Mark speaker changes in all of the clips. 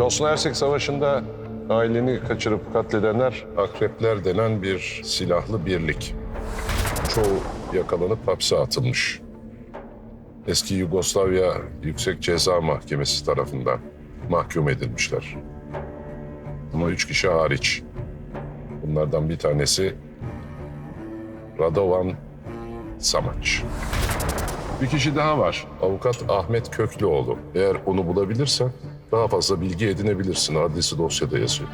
Speaker 1: Bosna Hersek Savaşı'nda aileni kaçırıp katledenler akrepler denen bir silahlı birlik. Çoğu yakalanıp hapse atılmış. Eski Yugoslavya Yüksek Ceza Mahkemesi tarafından mahkum edilmişler. Ama üç kişi hariç. Bunlardan bir tanesi Radovan Samaç. Bir kişi daha var. Avukat Ahmet Köklüoğlu. Eğer onu bulabilirsen daha fazla bilgi edinebilirsin. Adresi dosyada yazıyor.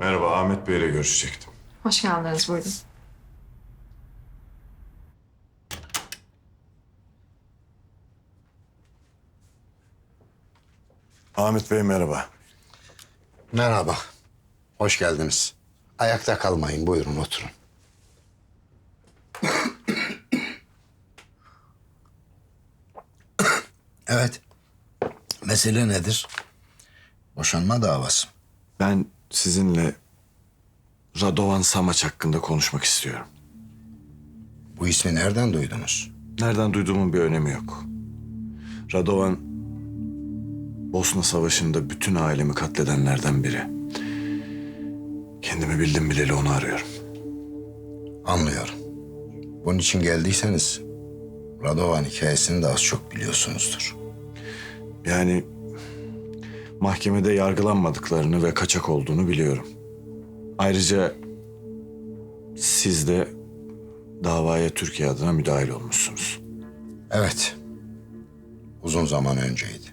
Speaker 2: Merhaba, Ahmet Bey'le görüşecektim.
Speaker 3: Hoş geldiniz, buyurun.
Speaker 2: Ahmet Bey merhaba.
Speaker 4: Merhaba. Hoş geldiniz. Ayakta kalmayın. Buyurun oturun. Evet. Mesele nedir? Boşanma davası.
Speaker 2: Ben sizinle Radovan Samaç hakkında konuşmak istiyorum.
Speaker 4: Bu ismi nereden duydunuz?
Speaker 2: Nereden duyduğumun bir önemi yok. Radovan Bosna Savaşı'nda bütün ailemi katledenlerden biri. Kendimi bildim bileli onu arıyorum.
Speaker 4: Anlıyorum. Bunun için geldiyseniz Radovan hikayesini de az çok biliyorsunuzdur.
Speaker 2: Yani mahkemede yargılanmadıklarını ve kaçak olduğunu biliyorum. Ayrıca siz de davaya Türkiye adına müdahil olmuşsunuz.
Speaker 4: Evet. Uzun zaman önceydi.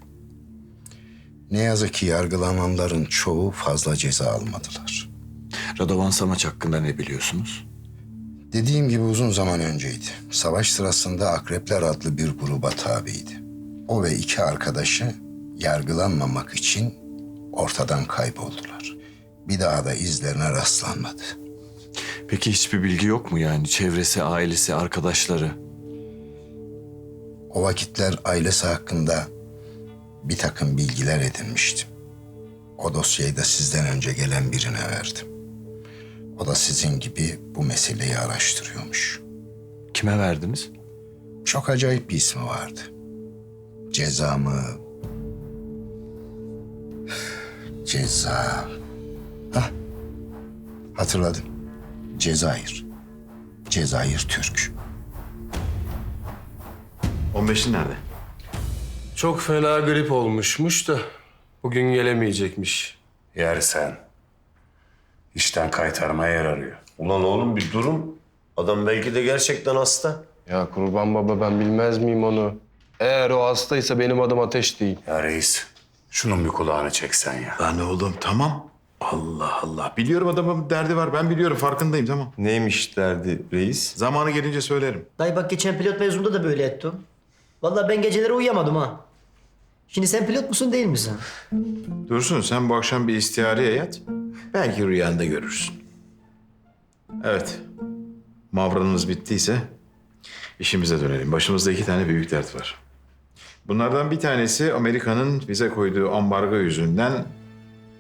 Speaker 4: Ne yazık ki yargılananların çoğu fazla ceza almadılar.
Speaker 2: Radovan Samaç hakkında ne biliyorsunuz?
Speaker 4: Dediğim gibi uzun zaman önceydi. Savaş sırasında Akrepler adlı bir gruba tabiydi. O ve iki arkadaşı yargılanmamak için ortadan kayboldular. Bir daha da izlerine rastlanmadı.
Speaker 2: Peki hiçbir bilgi yok mu yani? Çevresi, ailesi, arkadaşları?
Speaker 4: O vakitler ailesi hakkında bir takım bilgiler edinmiştim. O dosyayı da sizden önce gelen birine verdim. O da sizin gibi bu meseleyi araştırıyormuş.
Speaker 2: Kime verdiniz?
Speaker 4: Çok acayip bir ismi vardı. Ceza mı? Ceza. Hah. Hatırladım. Cezayir. Cezayir Türk.
Speaker 5: 15'i nerede?
Speaker 6: Çok fena grip olmuşmuş da bugün gelemeyecekmiş.
Speaker 5: Yer sen. İşten kaytarmaya yer arıyor.
Speaker 7: Ulan oğlum bir durun. Adam belki de gerçekten hasta.
Speaker 6: Ya kurban baba ben bilmez miyim onu? Eğer o hastaysa benim adım Ateş değil.
Speaker 5: Ya reis, şunun bir kulağını çeksen ya.
Speaker 8: Lan oğlum tamam. Allah Allah. Biliyorum adamın derdi var. Ben biliyorum farkındayım tamam.
Speaker 7: Neymiş derdi reis?
Speaker 8: Zamanı gelince söylerim.
Speaker 9: Dayı bak geçen pilot mevzumda da böyle etti o. Vallahi ben geceleri uyuyamadım ha. Şimdi sen pilot musun değil misin?
Speaker 8: Dursun sen bu akşam bir istihareye yat. Belki rüyanda görürsün. Evet. Mavranımız bittiyse işimize dönelim. Başımızda iki tane büyük dert var. Bunlardan bir tanesi Amerika'nın bize koyduğu ambargo yüzünden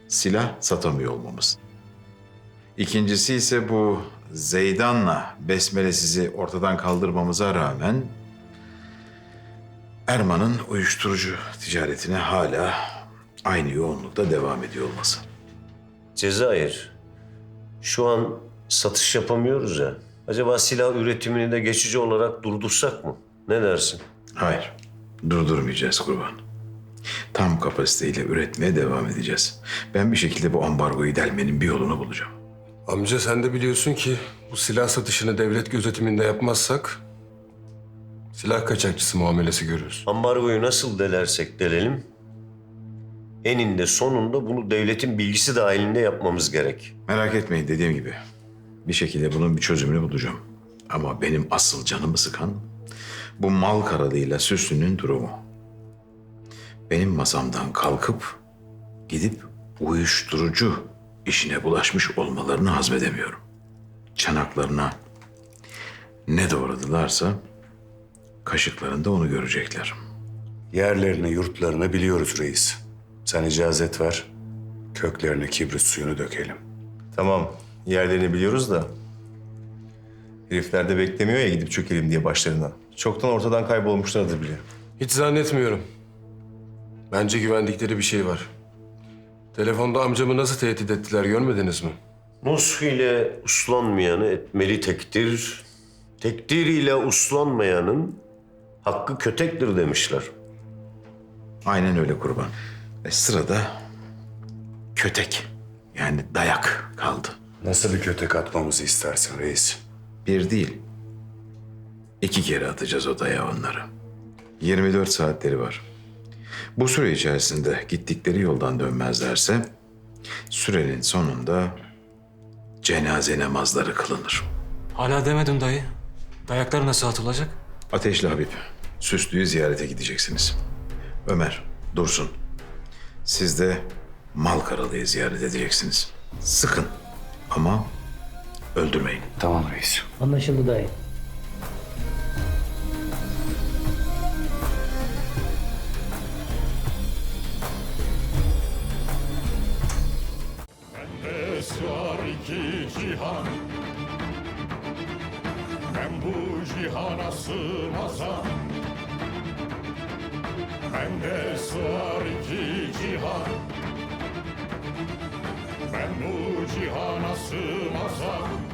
Speaker 8: silah satamıyor olmamız. İkincisi ise bu Zeydan'la Besmele sizi ortadan kaldırmamıza rağmen Erman'ın uyuşturucu ticaretine hala aynı yoğunlukta devam ediyor olması.
Speaker 7: Cezayir. Şu an satış yapamıyoruz ya. Acaba silah üretimini de geçici olarak durdursak mı? Ne dersin?
Speaker 8: Hayır, durdurmayacağız kurban. Tam kapasiteyle üretmeye devam edeceğiz. Ben bir şekilde bu ambargoyu delmenin bir yolunu bulacağım.
Speaker 6: Amca sen de biliyorsun ki bu silah satışını devlet gözetiminde yapmazsak silah kaçakçısı muamelesi görürüz.
Speaker 7: Ambargoyu nasıl delersek delelim. Eninde sonunda bunu devletin bilgisi dahilinde yapmamız gerek.
Speaker 8: Merak etmeyin dediğim gibi. Bir şekilde bunun bir çözümünü bulacağım. Ama benim asıl canımı sıkan bu mal karalığıyla Süslü'nün durumu. Benim masamdan kalkıp gidip uyuşturucu işine bulaşmış olmalarını hazmedemiyorum. Çanaklarına ne doğradılarsa kaşıklarında onu görecekler.
Speaker 5: Yerlerini, yurtlarını biliyoruz reis. Sen icazet ver, köklerine kibrit suyunu dökelim.
Speaker 10: Tamam, yerlerini biliyoruz da... Herifler de beklemiyor ya gidip çökelim diye başlarına. Çoktan ortadan kaybolmuşlardır bile.
Speaker 6: Hiç zannetmiyorum. Bence güvendikleri bir şey var. Telefonda amcamı nasıl tehdit ettiler görmediniz mi?
Speaker 7: Nush ile uslanmayanı etmeli tekdir. Tekdir ile uslanmayanın hakkı kötektir demişler.
Speaker 8: Aynen öyle kurban. E sırada kötek yani dayak kaldı.
Speaker 5: Nasıl bir kötek atmamızı istersin reis?
Speaker 8: Bir değil. iki kere atacağız o dayağı onlara. 24 saatleri var. Bu süre içerisinde gittikleri yoldan dönmezlerse sürenin sonunda cenaze namazları kılınır.
Speaker 3: Hala demedin dayı. Dayaklar nasıl atılacak?
Speaker 8: Ateşli Habib, Süslü'yü ziyarete gideceksiniz. Ömer, Dursun. Siz de Mal Karalı'yı ziyaret edeceksiniz. Sıkın ama öldürmeyin.
Speaker 5: Tamam reis.
Speaker 9: Anlaşıldı dayı.
Speaker 11: Esrar iki cihan Ben bu cihana sığmazam Bende sığar iki cihan Ben bu cihana sığmazam